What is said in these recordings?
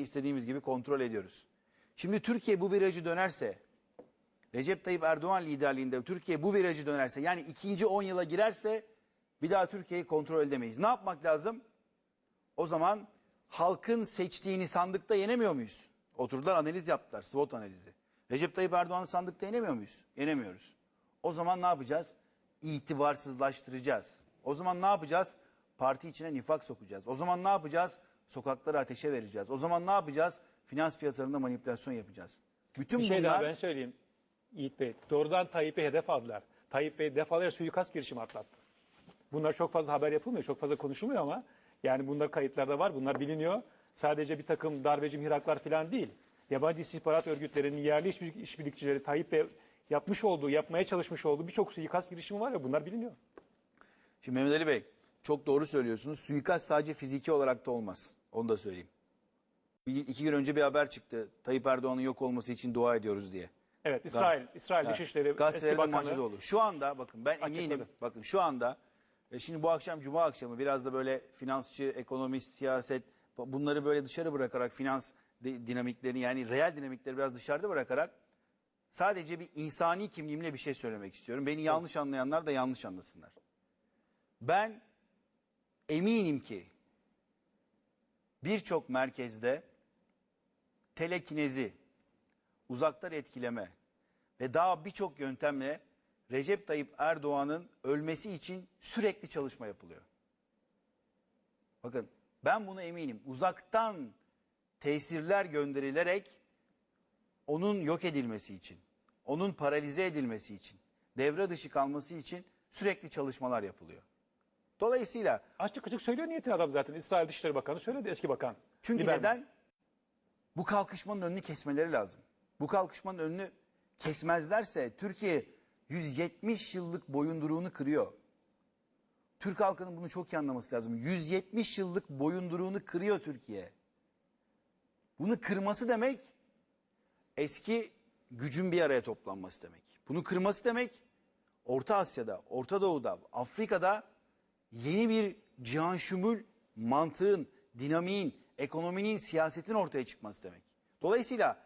istediğimiz gibi kontrol ediyoruz. Şimdi Türkiye bu virajı dönerse, Recep Tayyip Erdoğan liderliğinde Türkiye bu virajı dönerse, yani ikinci 10 yıla girerse bir daha Türkiye'yi kontrol edemeyiz. Ne yapmak lazım? O zaman halkın seçtiğini sandıkta yenemiyor muyuz? Oturdular analiz yaptılar, SWOT analizi. Recep Tayyip Erdoğan'ı sandıkta yenemiyor muyuz? Yenemiyoruz. O zaman ne yapacağız? İtibarsızlaştıracağız. O zaman ne yapacağız? Parti içine nifak sokacağız. O zaman ne yapacağız? Sokakları ateşe vereceğiz. O zaman ne yapacağız? Finans piyasalarında manipülasyon yapacağız. Bütün Bir şey bunlar daha ben söyleyeyim Yiğit Bey. Doğrudan Tayyip'i hedef aldılar. Tayyip Bey defalarca suikast girişimi atlattı. Bunlar çok fazla haber yapılmıyor, çok fazla konuşulmuyor ama yani bunlar kayıtlarda var, bunlar biliniyor. Sadece bir takım darbeci mihraklar falan değil. Yabancı istihbarat örgütlerinin yerli işbirlik- işbirlikçileri Tayyip Bey yapmış olduğu, yapmaya çalışmış olduğu birçok suikast girişimi var ya bunlar biliniyor. Şimdi Mehmet Ali Bey çok doğru söylüyorsunuz. Suikast sadece fiziki olarak da olmaz. Onu da söyleyeyim. Bir, iki gün önce bir haber çıktı. Tayyip Erdoğan'ın yok olması için dua ediyoruz diye. Evet, İsrail, İsrail Dışişleri eski Gazetelerde bakanı manşet oldu. Şu anda bakın ben Açıkladı. eminim. Bakın şu anda e, şimdi bu akşam Cuma akşamı biraz da böyle finansçı, ekonomist, siyaset bunları böyle dışarı bırakarak finans di- dinamiklerini yani reel dinamikleri biraz dışarıda bırakarak sadece bir insani kimliğimle bir şey söylemek istiyorum. Beni yanlış anlayanlar da yanlış anlasınlar. Ben eminim ki birçok merkezde telekinezi, uzaktan etkileme ve daha birçok yöntemle Recep Tayyip Erdoğan'ın ölmesi için sürekli çalışma yapılıyor. Bakın ben buna eminim. Uzaktan tesirler gönderilerek onun yok edilmesi için, onun paralize edilmesi için, devre dışı kalması için sürekli çalışmalar yapılıyor. Dolayısıyla Açık açık söylüyor niyetini adam zaten. İsrail Dışişleri Bakanı söyledi eski bakan. Çünkü Lieberman. neden? Bu kalkışmanın önünü kesmeleri lazım. Bu kalkışmanın önünü kesmezlerse Türkiye 170 yıllık boyunduruğunu kırıyor. Türk halkının bunu çok iyi anlaması lazım. 170 yıllık boyunduruğunu kırıyor Türkiye. Bunu kırması demek eski gücün bir araya toplanması demek. Bunu kırması demek Orta Asya'da, Orta Doğu'da, Afrika'da yeni bir cihan şumul mantığın, dinamiğin, ekonominin, siyasetin ortaya çıkması demek. Dolayısıyla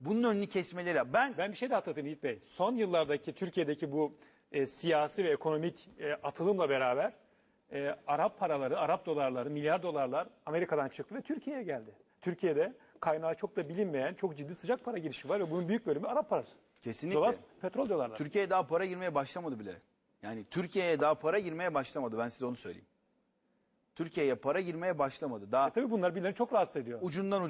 bunun önünü kesmeleri ben Ben bir şey de hatırlatayım Yiğit Bey. Son yıllardaki Türkiye'deki bu e, siyasi ve ekonomik e, atılımla beraber e, Arap paraları, Arap dolarları, milyar dolarlar Amerika'dan çıktı ve Türkiye'ye geldi. Türkiye'de kaynağı çok da bilinmeyen çok ciddi sıcak para girişi var ve bunun büyük bölümü Arap parası. Kesinlikle. Dolar, petrol dolarlar. Türkiye'ye daha para girmeye başlamadı bile. Yani Türkiye'ye daha para girmeye başlamadı ben size onu söyleyeyim. Türkiye'ye para girmeye başlamadı. Daha Tabii bunlar birilerini çok rahatsız ediyor. ucundan